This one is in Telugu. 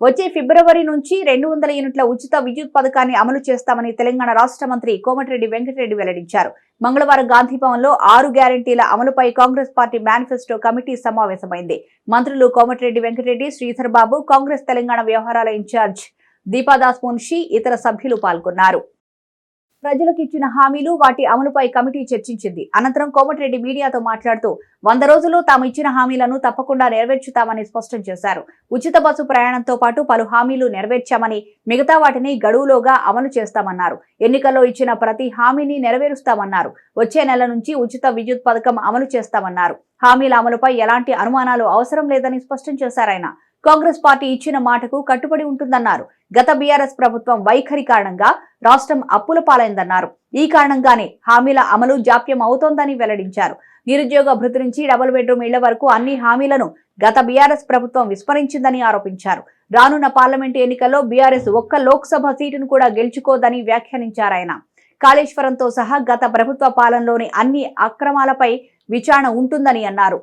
వచ్చే ఫిబ్రవరి నుంచి రెండు వందల యూనిట్ల ఉచిత విద్యుత్ పథకాన్ని అమలు చేస్తామని తెలంగాణ రాష్ట్ర మంత్రి కోమటిరెడ్డి వెంకటరెడ్డి వెల్లడించారు. మంగళవారం గాంధీ భవన్లో ఆరు గ్యారంటీల అమలుపై కాంగ్రెస్ పార్టీ మేనిఫెస్టో కమిటీ సమావేశమైంది. మంత్రులు కోమటిరెడ్డి వెంకటరెడ్డి శ్రీధర్ బాబు కాంగ్రెస్ తెలంగాణ వ్యవహారాల ఇన్ఛార్జ్ దీపాదాస్ మున్షి ఇతర సభ్యులు పాల్గొన్నారు. ప్రజలకు ఇచ్చిన హామీలు వాటి అమలుపై కమిటీ చర్చించింది. అనంతరం కోమటిరెడ్డి మీడియాతో మాట్లాడుతూ వంద రోజుల్లో తాము ఇచ్చిన హామీలను తప్పకుండా నెరవేర్చుతామని స్పష్టం చేశారు. ఉచిత బస్సు ప్రయాణంతో పాటు పలు హామీలు నెరవేర్చామని మిగతా వాటిని గడువులోగా అమలు చేస్తామన్నారు. ఎన్నికల్లో ఇచ్చిన ప్రతి హామీని నెరవేరుస్తామన్నారు. వచ్చే నెల నుంచి ఉచిత విద్యుత్ పథకం అమలు చేస్తామన్నారు. హామీల అమలుపై ఎలాంటి అనుమానాలు అవసరం లేదని స్పష్టం చేశారాయన కాంగ్రెస్ పార్టీ ఇచ్చిన మాటకు కట్టుబడి ఉంటుందన్నారు. గత బీఆర్ఎస్ ప్రభుత్వం వైఖరి కారణంగా రాష్ట్రం అప్పుల పాలైందన్నారు. ఈ కారణంగానే హామీల అమలు జాప్యం అవుతోందని వెల్లడించారు. నిరుద్యోగ భృతి నుంచి డబుల్ బెడ్రూమ్ ఇళ్ళ వరకు అన్ని హామీలను గత బీఆర్ఎస్ ప్రభుత్వం విస్మరించిందని ఆరోపించారు. రానున్న పార్లమెంటు ఎన్నికల్లో బీఆర్ఎస్ ఒక్క లోక్సభ సీటును కూడా గెలుచుకోదని వ్యాఖ్యానించారాయన కాళేశ్వరంతో సహా గత ప్రభుత్వ పాలనలోని అన్ని అక్రమాలపై విచారణ ఉంటుందని అన్నారు.